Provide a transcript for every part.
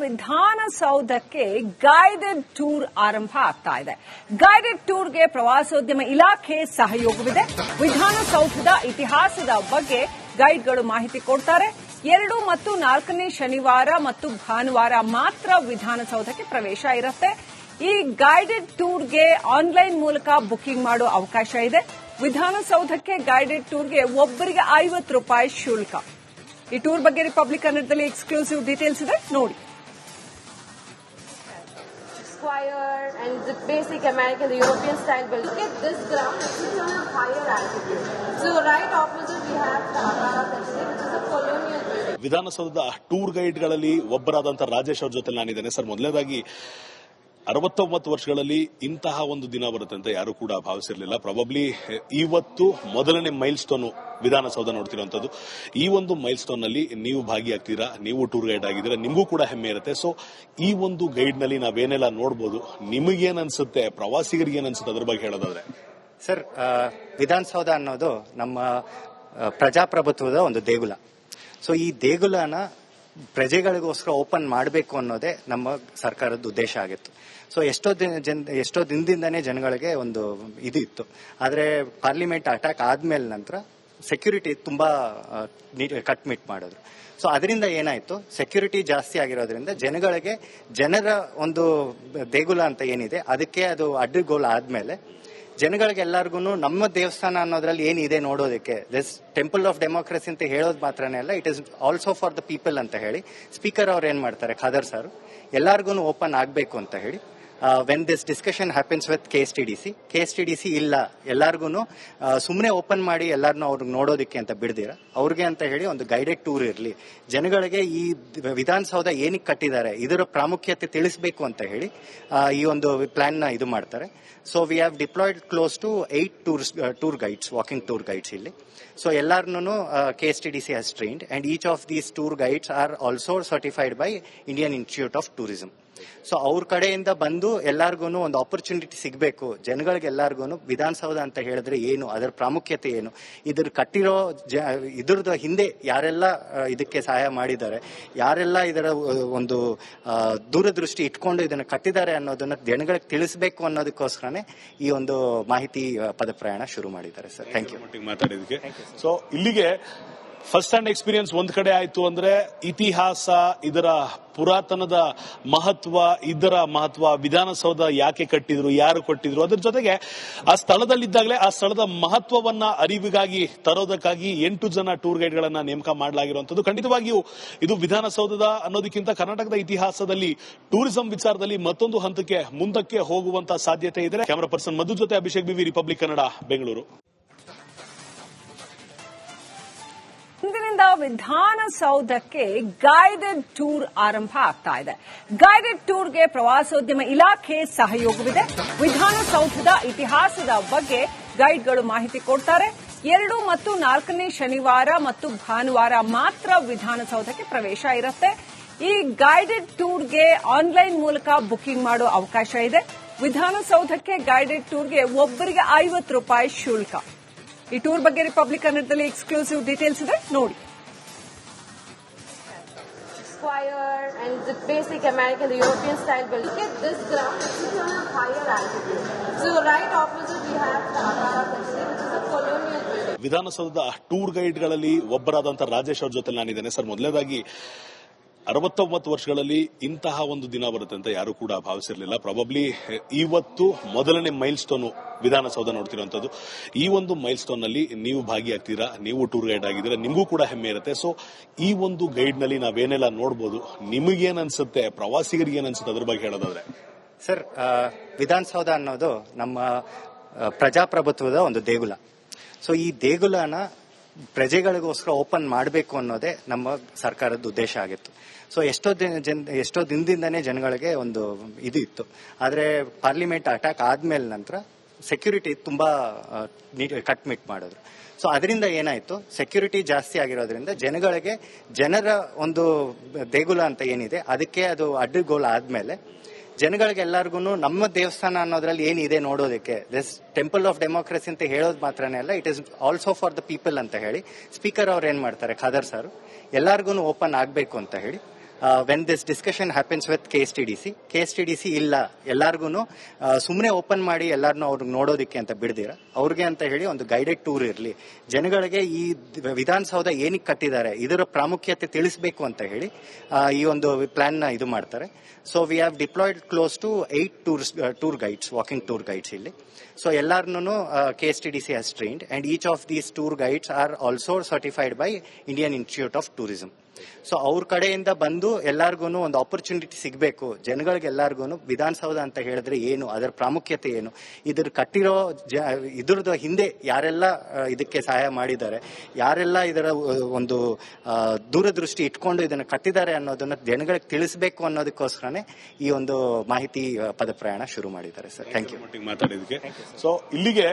ವಿಧಾನಸೌಧಕ್ಕೆ guided tour ಆರಂಭ ಆಗ್ತಾ ಇದೆ. ಗೈಡೆಡ್ ಟೂರ್ಗೆ ಪ್ರವಾಸೋದ್ಯಮ ಇಲಾಖೆ ಸಹಯೋಗವಿದೆ. ವಿಧಾನಸೌಧದ ಇತಿಹಾಸದ ಬಗ್ಗೆ ಗೈಡ್ಗಳು ಮಾಹಿತಿ ಕೊಡ್ತಾರೆ. ಎರಡು ಮತ್ತು ನಾಲ್ಕನೇ ಶನಿವಾರ ಮತ್ತು ಭಾನುವಾರ ಮಾತ್ರ ವಿಧಾನಸೌಧಕ್ಕೆ ಪ್ರವೇಶ ಇರುತ್ತೆ. ಈ ಗೈಡೆಡ್ ಟೂರ್ಗೆ ಆನ್ಲೈನ್ ಮೂಲಕ ಬುಕ್ಕಿಂಗ್ ಮಾಡೋ ಅವಕಾಶ ಇದೆ. ವಿಧಾನಸೌಧಕ್ಕೆ ಗೈಡೆಡ್ ಟೂರ್ಗೆ ಒಬ್ಬರಿಗೆ ಐವತ್ತು ರೂಪಾಯಿ ಶುಲ್ಕ. ಈ ಟೂರ್ ಬಗ್ಗೆ ರಿಪಬ್ಲಿಕ್ ಕನ್ನಡದಲ್ಲಿ ಎಕ್ಸ್ಕ್ಲೂಸಿವ್ ಡೀಟೇಲ್ಸ್ ಇದೆ. ನೋಡಿ. Square and the basic American, the European style building. Look at this ground, is on a higher altitude. So right opposite we have facility, which is a colonial building. ವಿಧಾನಸೌಧದ tour ಗೈಡ್ಗಳಲ್ಲಿ ಒಬ್ಬರಾದಂತಹ ರಾಜೇಶ್ ಅವ್ರ ಜೊತೆ ನಾನಿದ್ದೇನೆ sir ಮೊದಲನೇದಾಗಿ ಅರವತ್ತೊಂಬತ್ತು ವರ್ಷಗಳಲ್ಲಿ ಇಂತಹ ಒಂದು ದಿನ ಬರುತ್ತೆ ಅಂತ ಯಾರು ಕೂಡ ಭಾವಿಸಿರಲಿಲ್ಲ. ಪ್ರಾಬಬ್ಲಿ ಇವತ್ತು ಮೊದಲನೇ ಮೈಲ್ ಸ್ಟೋನ್ ವಿಧಾನಸೌಧ ನೋಡ್ತಿರುವಂತದ್ದು ಈ ಒಂದು ಮೈಲ್ ಸ್ಟೋನ್ನಲ್ಲಿ ನೀವು ಭಾಗಿಯಾಗ್ತೀರಾ, ನೀವು ಟೂರ್ ಗೈಡ್ ಆಗಿದ್ದೀರಾ, ನಿಮಗೂ ಕೂಡ ಹೆಮ್ಮೆ ಇರುತ್ತೆ. ಸೊ ಈ ಒಂದು ಗೈಡ್ನಲ್ಲಿ ನಾವೇನೆಲ್ಲ ನೋಡಬಹುದು ನಿಮಗೇನ್ ಅನ್ಸುತ್ತೆ ಪ್ರವಾಸಿಗರಿಗೆ ಏನನ್ಸುತ್ತೆ ಅನ್ಸುತ್ತೆ ಅದ್ರ ಬಗ್ಗೆ ಹೇಳೋದಾದ್ರೆ. ಸರ್ ವಿಧಾನಸೌಧ ಅನ್ನೋದು ನಮ್ಮ ಪ್ರಜಾಪ್ರಭುತ್ವದ ಒಂದು ದೇಗುಲ. ಸೊ ಈ ದೇಗುಲನ ಪ್ರಜೆಗಳಿಗೋಸ್ಕರ ಓಪನ್ ಮಾಡಬೇಕು ಅನ್ನೋದೇ ನಮ್ಮ ಸರ್ಕಾರದ ಉದ್ದೇಶ ಆಗಿತ್ತು. ಸೊ ಎಷ್ಟೋ ದಿನ ಜನ, ಎಷ್ಟೋ ದಿನದಿಂದನೇ ಜನಗಳಿಗೆ ಒಂದು ಇದು ಇತ್ತು. ಆದರೆ ಪಾರ್ಲಿಮೆಂಟ್ ಅಟ್ಯಾಕ್ ಆದ್ಮೇಲೆ ನಂತರ ಸೆಕ್ಯೂರಿಟಿ ತುಂಬಾ ಕಟ್ಮಿಟ್ ಮಾಡಿದ್ರು. ಸೊ ಅದರಿಂದ ಏನಾಯ್ತು? ಸೆಕ್ಯೂರಿಟಿ ಜಾಸ್ತಿ ಆಗಿರೋದ್ರಿಂದ ಜನಗಳಿಗೆ ಜನರ ಒಂದು ದೇಗುಲ ಅಂತ ಏನಿದೆ, ಅದಕ್ಕೆ ಅದು ಅಡ್ಡಗೋಲ್ ಆದ್ಮೇಲೆ ಜನಗಳಿಗೆ ಎಲ್ಲರಿಗೂ ನಮ್ಮ ದೇವಸ್ಥಾನ ಅನ್ನೋದ್ರಲ್ಲಿ ಏನಿದೆ ನೋಡೋದಕ್ಕೆ. ದಿಸ್ ಟೆಂಪಲ್ ಆಫ್ ಡೆಮೋಕ್ರಸಿ ಅಂತ ಹೇಳೋದು ಮಾತ್ರನೇ ಅಲ್ಲ it is also for the people ಅಂತ ಹೇಳಿ. ಸ್ಪೀಕರ್ ಅವ್ರು ಏನ್ ಮಾಡ್ತಾರೆ? ಖಾದರ್ ಸರ್ ಎಲ್ಲರಿಗೂ ಓಪನ್ ಆಗಬೇಕು ಅಂತ ಹೇಳಿ. When this discussion happens with K S T D C K S T D C ಇಲ್ಲ ಎಲ್ಲರಿಗೂ ಸುಮ್ಮನೆ ಓಪನ್ ಮಾಡಿ ಎಲ್ಲರನ್ನು ಅವ್ರಿಗೆ ನೋಡೋದಕ್ಕೆ ಅಂತ ಬಿಡ್ದಿರ. ಅವ್ರಿಗೆ ಅಂತ ಹೇಳಿ ಒಂದು ಗೈಡೆಡ್ ಟೂರ್ ಇರಲಿ. ಜನಗಳಿಗೆ ಈ ವಿಧಾನಸೌಧ ಏನಕ್ಕೆ ಕಟ್ಟಿದ್ದಾರೆ, ಇದರ ಪ್ರಾಮುಖ್ಯತೆ ತಿಳಿಸಬೇಕು ಅಂತ ಹೇಳಿ ಈ ಒಂದು ಪ್ಲ್ಯಾನ್ನ ನ ಇದು ಮಾಡ್ತಾರೆ. So we have deployed close to eight tours tour guides walking tour guides ಇಲ್ಲಿ. So ಎಲ್ಲಾರ್ನು K S T D C has trained and each of these tour guides are also certified by Indian Institute of Tourism so ಅವ್ರ ಕಡೆಯಿಂದ ಬಂದು ಎಲ್ಲಾರ್ಗು ಒಂದು opportunity ಸಿಗಬೇಕು. ಜನಗಳಿಗೆ ಎಲ್ಲಾರ್ಗು ವಿಧಾನಸೌಧ ಅಂತ ಹೇಳಿದ್ರೆ ಏನು? ಅದರ ಪ್ರಾಮುಖ್ಯತೆ ಏನು? ಇದ್ರ ಕಟ್ಟಿರೋ ಜ ಇದ್ರದ್ದು ಹಿಂದೆ ಯಾರೆಲ್ಲ ಇದಕ್ಕೆ ಸಹಾಯ ಮಾಡಿದ್ದಾರೆ ಯಾರೆಲ್ಲ ಇದರ ಒಂದು ದೂರದೃಷ್ಟಿ ಇಟ್ಕೊಂಡು ಇದನ್ನು ಕಟ್ಟಿದ್ದಾರೆ ಅನ್ನೋದನ್ನ ಜನಗಳಿಗೆ ತಿಳಿಸಬೇಕು ಅನ್ನೋದಕ್ಕೋಸ್ಕರನೇ ಈ ಒಂದು ಮಾಹಿತಿ ಪದ ಪದಪ್ರಯಾಣ ಶುರು ಮಾಡಿದ್ದಾರೆ ಸರ್. ಥ್ಯಾಂಕ್ ಯು ಮಾತಾಡಿದಕ್ಕೆ ಸೊ ಇಲ್ಲಿಗೆ ಫಸ್ಟ್ ಹ್ಯಾಂಡ್ ಎಕ್ಸ್ಪೀರಿಯನ್ಸ್ ಒಂದ್ ಕಡೆ ಆಯ್ತು ಅಂದ್ರೆ ಇತಿಹಾಸ, ಇದರ ಪುರಾತನದ ಮಹತ್ವ, ಇದರ ಮಹತ್ವ, ವಿಧಾನಸೌಧ ಯಾಕೆ ಕಟ್ಟಿದ್ರು, ಯಾರು ಕೊಟ್ಟಿದ್ರು, ಅದ್ರ ಜೊತೆಗೆ ಆ ಸ್ಥಳದಲ್ಲಿದ್ದಾಗಲೇ ಆ ಸ್ಥಳದ ಮಹತ್ವವನ್ನ, ಅರಿವಿಗಾಗಿ ತರೋದಕ್ಕಾಗಿ ಎಂಟು ಜನ ಟೂರ್ ಗೈಡ್ ಗಳನ್ನ ನೇಮಕ ಮಾಡಲಾಗಿರುವಂತದ್ದು ಖಂಡಿತವಾಗಿಯೂ ಇದು ವಿಧಾನಸೌಧದ ಅನ್ನೋದಕ್ಕಿಂತ ಕರ್ನಾಟಕದ ಇತಿಹಾಸದಲ್ಲಿ ಟೂರಿಸಂ ವಿಚಾರದಲ್ಲಿ ಮತ್ತೊಂದು ಹಂತಕ್ಕೆ ಮುಂದಕ್ಕೆ ಹೋಗುವಂತ ಸಾಧ್ಯತೆ ಇದೆ ಕ್ಯಾಮರಾ ಪರ್ಸನ್ ಮಧು ಜೊತೆ Abhishek B V republic Kannada Bengaluru ಇಂದಿನಿಂದ ವಿಧಾನಸೌಧಕ್ಕೆ ಗೈಡೆಡ್ ಟೂರ್ ಆರಂಭ ಆಗ್ತಾ ಇದೆ. ಗೈಡೆಡ್ ಟೂರ್ಗೆ ಪ್ರವಾಸೋದ್ಯಮ ಇಲಾಖೆ ಸಹಯೋಗವಿದೆ. ವಿಧಾನಸೌಧದ ಇತಿಹಾಸದ ಬಗ್ಗೆ ಗೈಡ್ಗಳು ಮಾಹಿತಿ ಕೊಡ್ತಾರೆ. ಎರಡು ಮತ್ತು ನಾಲ್ಕನೇ ಶನಿವಾರ ಮತ್ತು ಭಾನುವಾರ ಮಾತ್ರ ವಿಧಾನಸೌಧಕ್ಕೆ ಪ್ರವೇಶ ಇರುತ್ತೆ. ಈ ಗೈಡೆಡ್ ಟೂರ್ಗೆ ಆನ್ಲೈನ್ ಮೂಲಕ ಬುಕಿಂಗ್ ಮಾಡೋ ಅವಕಾಶ ಇದೆ. ವಿಧಾನಸೌಧಕ್ಕೆ ಗೈಡೆಡ್ ಟೂರ್ಗೆ ಒಬ್ಬರಿಗೆ ಐವತ್ತು ರೂಪಾಯಿ ಶುಲ್ಕ. ಈ ಟೂರ್ ಬಗ್ಗೆ ರಿಪಬ್ಲಿಕ್ ಕನ್ನಡದಲ್ಲಿ ಎಕ್ಸ್ಕ್ಲೂಸಿವ್ ಡೀಟೇಲ್ಸ್ ಇದೆ. ನೋಡಿ. Square and the basic American, the European style building. Look at this ground, is on a higher altitude. So right opposite we have Agara facility, which is a colonial building. ವಿಧಾನಸೌಧದ tour ಗೈಡ್ಗಳಲ್ಲಿ ಒಬ್ಬರಾದಂತಹ ರಾಜೇಶ್ ಅವ್ರ ಜೊತೆ ನಾನಿದ್ದೇನೆ sir ಮೊದಲನೇದಾಗಿ ಅರವತ್ತೊಂಬತ್ತು ವರ್ಷಗಳಲ್ಲಿ ಇಂತಹ ಒಂದು ದಿನ ಬರುತ್ತೆ ಅಂತ ಯಾರು ಕೂಡ ಭಾವಿಸಿರಲಿಲ್ಲ. ಪ್ರಾಬಬ್ಲಿ ಇವತ್ತು ಮೊದಲನೇ ಮೈಲ್ ಸ್ಟೋನ್ ವಿಧಾನಸೌಧ ನೋಡ್ತಿರುವಂತದ್ದು ಈ ಒಂದು ಮೈಲ್ ಸ್ಟೋನ್ನಲ್ಲಿ ನೀವು ಭಾಗಿಯಾಗ್ತೀರಾ, ನೀವು ಟೂರ್ ಗೈಡ್ ಆಗಿದ್ದೀರಾ, ನಿಮಗೂ ಕೂಡ ಹೆಮ್ಮೆ ಇರುತ್ತೆ. ಸೊ ಈ ಒಂದು ಗೈಡ್ನಲ್ಲಿ ನಾವೇನೆಲ್ಲ ನೋಡಬಹುದು ನಿಮಗೇನ್ ಅನ್ಸುತ್ತೆ ಪ್ರವಾಸಿಗರಿಗೆ ಏನನ್ಸುತ್ತೆ ಅನ್ಸುತ್ತೆ ಅದ್ರ ಬಗ್ಗೆ ಹೇಳೋದಾದ್ರೆ? ಸರ್ ವಿಧಾನಸೌಧ ಅನ್ನೋದು ನಮ್ಮ ಪ್ರಜಾಪ್ರಭುತ್ವದ ಒಂದು ದೇಗುಲ. ಸೊ ಈ ದೇಗುಲನ ಪ್ರಜೆಗಳಿಗೋಸ್ಕರ ಓಪನ್ ಮಾಡಬೇಕು ಅನ್ನೋದೇ ನಮ್ಮ ಸರ್ಕಾರದ ಉದ್ದೇಶ ಆಗಿತ್ತು. ಸೊ ಎಷ್ಟೋ ದಿನ ಜನ, ಎಷ್ಟೋ ದಿನದಿಂದನೇ ಜನಗಳಿಗೆ ಒಂದು ಇದು ಇತ್ತು. ಆದರೆ ಪಾರ್ಲಿಮೆಂಟ್ ಅಟ್ಯಾಕ್ ಆದ್ಮೇಲೆ ನಂತರ ಸೆಕ್ಯೂರಿಟಿ ತುಂಬಾ ಕಟ್ಮಿಟ್ ಮಾಡಿದ್ರು. ಸೊ ಅದರಿಂದ ಏನಾಯ್ತು? ಸೆಕ್ಯೂರಿಟಿ ಜಾಸ್ತಿ ಆಗಿರೋದ್ರಿಂದ ಜನಗಳಿಗೆ ಜನರ ಒಂದು ದೇಗುಲ ಅಂತ ಏನಿದೆ, ಅದಕ್ಕೆ ಅದು ಅಡ್ಡಗೋಲ್ ಆದ್ಮೇಲೆ ಜನಗಳಿಗೆ ಎಲ್ಲರಿಗೂ ನಮ್ಮ ದೇವಸ್ಥಾನ ಅನ್ನೋದ್ರಲ್ಲಿ ಏನಿದೆ ನೋಡೋದಕ್ಕೆ ದಿಸ್ ಟೆಂಪಲ್ ಆಫ್ ಡೆಮೋಕ್ರಸಿ ಅಂತ ಹೇಳೋದು ಮಾತ್ರನೇ ಅಲ್ಲ it is also for the people ಅಂತ ಹೇಳಿ ಸ್ಪೀಕರ್ ಅವ್ರು ಏನ್ ಮಾಡ್ತಾರೆ, ಖಾದರ್ ಸರ್ ಎಲ್ಲಾರ್ಗು ಓಪನ್ ಆಗಬೇಕು ಅಂತ ಹೇಳಿ when this discussion happens with K S T D C K S T D C ಇಲ್ಲ ಎಲ್ಲಾರ್ಗು ಸುಮ್ಮನೆ ಓಪನ್ ಮಾಡಿ ಎಲ್ಲಾರನ್ನೂ ಅವ್ರಿಗೆ ನೋಡೋದಕ್ಕೆ ಅಂತ ಬಿಡ್ದಿರ. ಅವ್ರಿಗೆ ಅಂತ ಹೇಳಿ ಒಂದು ಗೈಡೆಡ್ ಟೂರ್ ಇರಲಿ. ಜನಗಳಿಗೆ ಈ ವಿಧಾನಸೌಧ ಏನಕ್ಕೆ ಕಟ್ಟಿದ್ದಾರೆ ಇದರ ಪ್ರಾಮುಖ್ಯತೆ ತಿಳಿಸಬೇಕು ಅಂತ ಹೇಳಿ ಈ ಒಂದು ಪ್ಲ್ಯಾನ್ನ ನ ಇದು ಮಾಡ್ತಾರೆ. So we have deployed close to eight tours tour guides walking tour guides ಇಲ್ಲಿ. So ಎಲ್ಲಾರನ್ನು K S T D C has trained and each of these tour guides are also certified by Indian Institute of Tourism so ಅವ್ರ ಕಡೆಯಿಂದ ಬಂದು ಎಲ್ಲಾರ್ಗು ಒಂದು opportunity ಸಿಗಬೇಕು. ಜನಗಳಿಗೆ ಎಲ್ಲಾರ್ಗು ವಿಧಾನಸೌಧ ಅಂತ ಹೇಳಿದ್ರೆ ಏನು ಅದರ ಪ್ರಾಮುಖ್ಯತೆ ಏನು? ಇದ್ರ ಕಟ್ಟಿರೋ ಜ ಇದ್ರದ್ದು ಹಿಂದೆ ಯಾರೆಲ್ಲ ಇದಕ್ಕೆ ಸಹಾಯ ಮಾಡಿದ್ದಾರೆ ಯಾರೆಲ್ಲ ಇದರ ಒಂದು ದೂರದೃಷ್ಟಿ ಇಟ್ಕೊಂಡು ಇದನ್ನು ಕಟ್ಟಿದ್ದಾರೆ ಅನ್ನೋದನ್ನ ಜನಗಳಿಗೆ ತಿಳಿಸಬೇಕು ಅನ್ನೋದಕ್ಕೋಸ್ಕರನೇ ಈ ಒಂದು ಮಾಹಿತಿ ಪದ ಪದಪ್ರಯಾಣ ಶುರು ಮಾಡಿದ್ದಾರೆ ಸರ್. ಥ್ಯಾಂಕ್ ಯು ಮಾತಾಡಿದಕ್ಕೆ ಸೊ ಇಲ್ಲಿಗೆ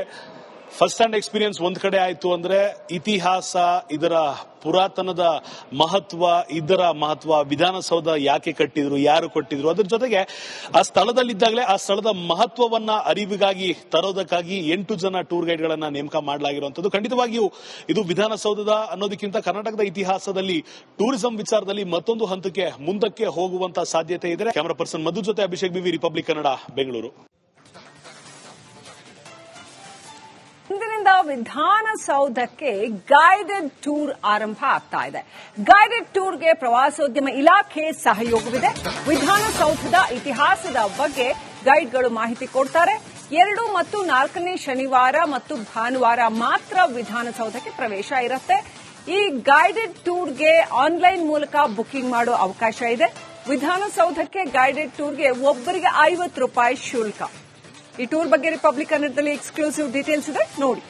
ಫಸ್ಟ್ ಹ್ಯಾಂಡ್ ಎಕ್ಸ್ಪೀರಿಯನ್ಸ್ ಒಂದ್ ಕಡೆ ಆಯ್ತು ಅಂದ್ರೆ ಇತಿಹಾಸ, ಇದರ ಪುರಾತನದ ಮಹತ್ವ, ಇದರ ಮಹತ್ವ, ವಿಧಾನಸೌಧ ಯಾಕೆ ಕಟ್ಟಿದ್ರು, ಯಾರು ಕೊಟ್ಟಿದ್ರು, ಅದ್ರ ಜೊತೆಗೆ ಆ ಸ್ಥಳದಲ್ಲಿದ್ದಾಗಲೇ ಆ ಸ್ಥಳದ ಮಹತ್ವವನ್ನ, ಅರಿವಿಗಾಗಿ ತರೋದಕ್ಕಾಗಿ ಎಂಟು ಜನ ಟೂರ್ ಗೈಡ್ ಗಳನ್ನ ನೇಮಕ ಮಾಡಲಾಗಿರುವಂತದ್ದು ಖಂಡಿತವಾಗಿಯೂ ಇದು ವಿಧಾನಸೌಧದ ಅನ್ನೋದಕ್ಕಿಂತ ಕರ್ನಾಟಕದ ಇತಿಹಾಸದಲ್ಲಿ ಟೂರಿಸಂ ವಿಚಾರದಲ್ಲಿ ಮತ್ತೊಂದು ಹಂತಕ್ಕೆ ಮುಂದಕ್ಕೆ ಹೋಗುವಂತ ಸಾಧ್ಯತೆ ಇದೆ ಕ್ಯಾಮರಾ ಪರ್ಸನ್ ಮಧು ಜೊತೆ Abhishek B V republic Kannada Bengaluru ಇಂದಿನಿಂದ ವಿಧಾನಸೌಧಕ್ಕೆ ಗೈಡೆಡ್ ಟೂರ್ ಆರಂಭ ಆಗ್ತಾ ಇದೆ. ಗೈಡೆಡ್ ಟೂರ್ಗೆ ಪ್ರವಾಸೋದ್ಯಮ ಇಲಾಖೆ ಸಹಯೋಗವಿದೆ. ವಿಧಾನಸೌಧದ ಇತಿಹಾಸದ ಬಗ್ಗೆ ಗೈಡ್ಗಳು ಮಾಹಿತಿ ಕೊಡ್ತಾರೆ. ಎರಡು ಮತ್ತು ನಾಲ್ಕನೇ ಶನಿವಾರ ಮತ್ತು ಭಾನುವಾರ ಮಾತ್ರ ವಿಧಾನಸೌಧಕ್ಕೆ ಪ್ರವೇಶ ಇರುತ್ತೆ. ಈ ಗೈಡೆಡ್ ಟೂರ್ಗೆ ಆನ್ಲೈನ್ ಮೂಲಕ ಬುಕಿಂಗ್ ಮಾಡೋ ಅವಕಾಶ ಇದೆ. ವಿಧಾನಸೌಧಕ್ಕೆ ಗೈಡೆಡ್ ಟೂರ್ಗೆ ಒಬ್ಬರಿಗೆ ಐವತ್ತು ರೂಪಾಯಿ ಶುಲ್ಕ. ಈ ಟೂರ್ ಬಗ್ಗೆ ರಿಪಬ್ಲಿಕ್ ಕನ್ನಡದಲ್ಲಿ ಎಕ್ಸ್ಕ್ಲೂಸಿವ್ ಡೀಟೇಲ್ಸ್ ಇದೆ. ನೋಡಿ.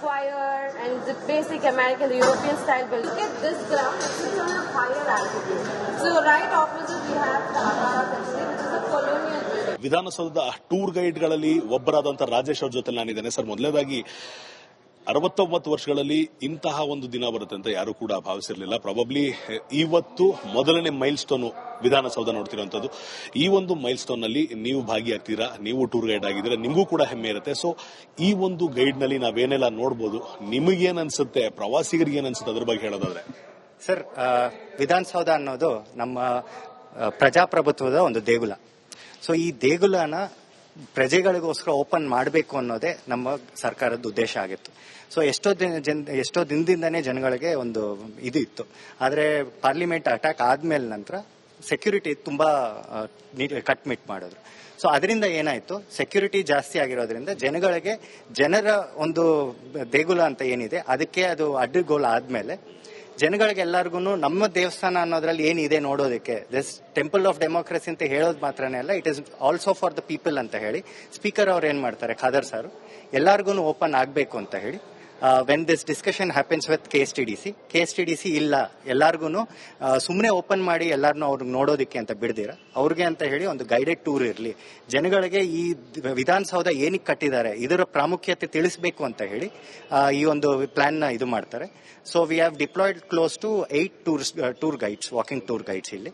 Square and the basic American, European style building. Look at this ground, it's on a higher altitude. So right opposite we have the factory, which is a colonial building. ವಿಧಾನಸೌಧದ tour ಗೈಡ್ಗಳಲ್ಲಿ ಒಬ್ಬರಾದಂತಹ ರಾಜೇಶ್ ಅವ್ರ ಜೊತೆ ನಾನಿದ್ದೇನೆ sir ಮೊದಲನೇದಾಗಿ ಅರವತ್ತೊಂಬತ್ತು ವರ್ಷಗಳಲ್ಲಿ ಇಂತಹ ಒಂದು ದಿನ ಬರುತ್ತೆ ಅಂತ ಯಾರು ಕೂಡ ಭಾವಿಸಿರಲಿಲ್ಲ. ಪ್ರಾಬಬ್ಲಿ ಇವತ್ತು ಮೊದಲನೇ ಮೈಲ್ ಸ್ಟೋನ್ ವಿಧಾನಸೌಧ ನೋಡ್ತಿರುವಂತದ್ದು ಈ ಒಂದು ಮೈಲ್ ಸ್ಟೋನ್ನಲ್ಲಿ ನೀವು ಭಾಗಿಯಾಗ್ತೀರಾ? ನೀವು ಟೂರ್ ಗೈಡ್ ಆಗಿದ್ದೀರಾ? ನಿಮಗೂ ಕೂಡ ಹೆಮ್ಮೆ ಇರುತ್ತೆ. ಸೊ ಈ ಒಂದು ಗೈಡ್ನಲ್ಲಿ ನಾವೇನೆಲ್ಲ ನೋಡ್ಬೋದು? ನಿಮಗೇನ್ ಅನ್ಸುತ್ತೆ ಪ್ರವಾಸಿಗರಿಗೆ ಏನ್ ಅನ್ಸುತ್ತೆ ಅದ್ರ ಬಗ್ಗೆ ಹೇಳೋದಾದ್ರೆ. ಸರ್ ವಿಧಾನಸೌಧ ಅನ್ನೋದು ನಮ್ಮ ಪ್ರಜಾಪ್ರಭುತ್ವದ ಒಂದು ದೇಗುಲ. ಸೊ ಈ ದೇಗುಲನ ಪ್ರಜೆಗಳಿಗೋಸ್ಕರ ಓಪನ್ ಮಾಡಬೇಕು ಅನ್ನೋದೇ ನಮ್ಮ ಸರ್ಕಾರದ ಉದ್ದೇಶ ಆಗಿತ್ತು. ಸೊ ಎಷ್ಟೋ ದಿನ ಜನ, ಎಷ್ಟೋ ದಿನದಿಂದನೇ ಜನಗಳಿಗೆ ಒಂದು ಇದು ಇತ್ತು. ಆದರೆ ಪಾರ್ಲಿಮೆಂಟ್ ಅಟ್ಯಾಕ್ ಆದ್ಮೇಲೆ ನಂತರ ಸೆಕ್ಯೂರಿಟಿ ತುಂಬಾ ಕಟ್ಮಿಟ್ ಮಾಡಿದ್ರು. ಸೊ ಅದರಿಂದ ಏನಾಯ್ತು? ಸೆಕ್ಯೂರಿಟಿ ಜಾಸ್ತಿ ಆಗಿರೋದ್ರಿಂದ ಜನಗಳಿಗೆ ಜನರ ಒಂದು ದೇಗುಲ ಅಂತ ಏನಿದೆ, ಅದಕ್ಕೆ ಅದು ಅಡ್ಡಗೋಲ ಆದ್ಮೇಲೆ ಜನಗಳಿಗೆ ಎಲ್ಲರಿಗೂ ನಮ್ಮ ದೇವಸ್ಥಾನ ಅನ್ನೋದ್ರಲ್ಲಿ ಏನಿದೆ ನೋಡೋದಕ್ಕೆ. ದಿಸ್ ಟೆಂಪಲ್ ಆಫ್ ಡೆಮೋಕ್ರಸಿ ಅಂತ ಹೇಳೋದು ಮಾತ್ರನೇ ಅಲ್ಲ it is also for the people ಅಂತ ಹೇಳಿ. ಸ್ಪೀಕರ್ ಅವ್ರು ಏನ್ ಮಾಡ್ತಾರೆ? ಖಾದರ್ ಸರ್. ಎಲ್ಲರಿಗೂ ಓಪನ್ ಆಗಬೇಕು ಅಂತ ಹೇಳಿ. When this discussion happens with K S T D C K S T D C ಇಲ್ಲ ಎಲ್ಲಾರ್ಗು ಸುಮ್ಮನೆ ಓಪನ್ ಮಾಡಿ ಎಲ್ಲಾರನ್ನೂ ಅವ್ರಿಗೆ ನೋಡೋದಕ್ಕೆ ಅಂತ ಬಿಡ್ದಿರ. ಅವ್ರಿಗೆ ಅಂತ ಹೇಳಿ ಒಂದು ಗೈಡೆಡ್ ಟೂರ್ ಇರಲಿ. ಜನಗಳಿಗೆ ಈ ವಿಧಾನಸೌಧ ಏನಕ್ಕೆ ಕಟ್ಟಿದ್ದಾರೆ ಇದರ ಪ್ರಾಮುಖ್ಯತೆ ತಿಳಿಸಬೇಕು ಅಂತ ಹೇಳಿ ಈ ಒಂದು ಪ್ಲ್ಯಾನ್ನ ನ ಇದು ಮಾಡ್ತಾರೆ. So we have deployed close to eight tours tour guides walking tour guides ಇಲ್ಲಿ.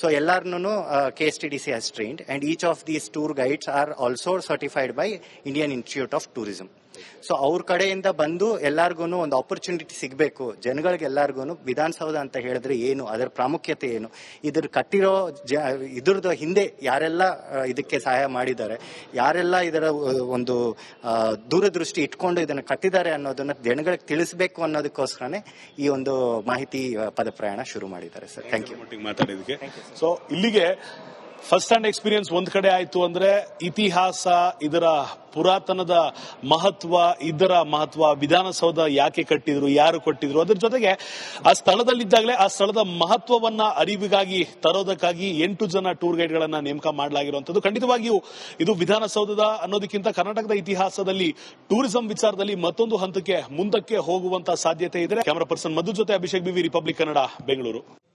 So ಎಲ್ಲಾರನ್ನು K S T D C has trained and each of these tour guides are also certified by Indian Institute of Tourism so ಅವ್ರ ಕಡೆಯಿಂದ ಬಂದು ಎಲ್ಲಾರ್ಗು ಒಂದು opportunity ಸಿಗಬೇಕು. ಜನಗಳಿಗೆ ಎಲ್ಲಾರ್ಗು ವಿಧಾನಸೌಧ ಅಂತ ಹೇಳಿದ್ರೆ ಏನು ಅದರ ಪ್ರಾಮುಖ್ಯತೆ ಏನು? ಇದ್ರ ಕಟ್ಟಿರೋ ಇದ್ರದ್ದು ಹಿಂದೆ ಯಾರೆಲ್ಲ ಇದಕ್ಕೆ ಸಹಾಯ ಮಾಡಿದ್ದಾರೆ ಯಾರೆಲ್ಲ ಇದರ ಒಂದು ದೂರದೃಷ್ಟಿ ಇಟ್ಕೊಂಡು ಇದನ್ನು ಕಟ್ಟಿದ್ದಾರೆ ಅನ್ನೋದನ್ನ ಜನಗಳಿಗೆ ತಿಳಿಸಬೇಕು ಅನ್ನೋದಕ್ಕೋಸ್ಕರನೇ ಈ ಒಂದು ಮಾಹಿತಿ ಪದ ಪದಪ್ರಯಾಣ ಶುರು ಮಾಡಿದ್ದಾರೆ ಸರ್. ಥ್ಯಾಂಕ್ ಯು ಮಾತಾಡಿದ್ರೆ ಮಾತಾಡಿದಕ್ಕೆ ಸೊ ಇಲ್ಲಿಗೆ ಫಸ್ಟ್ ಹ್ಯಾಂಡ್ ಎಕ್ಸ್ಪೀರಿಯನ್ಸ್ ಒಂದ್ ಕಡೆ ಆಯ್ತು ಅಂದ್ರೆ ಇತಿಹಾಸ, ಇದರ ಪುರಾತನದ ಮಹತ್ವ, ಇದರ ಮಹತ್ವ, ವಿಧಾನಸೌಧ ಯಾಕೆ ಕಟ್ಟಿದ್ರು, ಯಾರು ಕೊಟ್ಟಿದ್ರು, ಅದ್ರ ಜೊತೆಗೆ ಆ ಸ್ಥಳದಲ್ಲಿದ್ದಾಗಲೇ ಆ ಸ್ಥಳದ ಮಹತ್ವವನ್ನ, ಅರಿವಿಗಾಗಿ ತರೋದಕ್ಕಾಗಿ ಎಂಟು ಜನ ಟೂರ್ ಗೈಡ್ ಗಳನ್ನ ನೇಮಕ ಮಾಡಲಾಗಿರುವಂತದ್ದು ಖಂಡಿತವಾಗಿಯೂ ಇದು ವಿಧಾನಸೌಧದ ಅನ್ನೋದಕ್ಕಿಂತ ಕರ್ನಾಟಕದ ಇತಿಹಾಸದಲ್ಲಿ ಟೂರಿಸಂ ವಿಚಾರದಲ್ಲಿ ಮತ್ತೊಂದು ಹಂತಕ್ಕೆ ಮುಂದಕ್ಕೆ ಹೋಗುವಂತ ಸಾಧ್ಯತೆ ಇದೆ ಕ್ಯಾಮರಾ ಪರ್ಸನ್ ಮಧು ಜೊತೆ ಅಭಿಷೇಕ್ ಬಿವಿ ರಿಪಬ್ಲಿಕ್ ಕನ್ನಡ ಬೆಂಗಳೂರು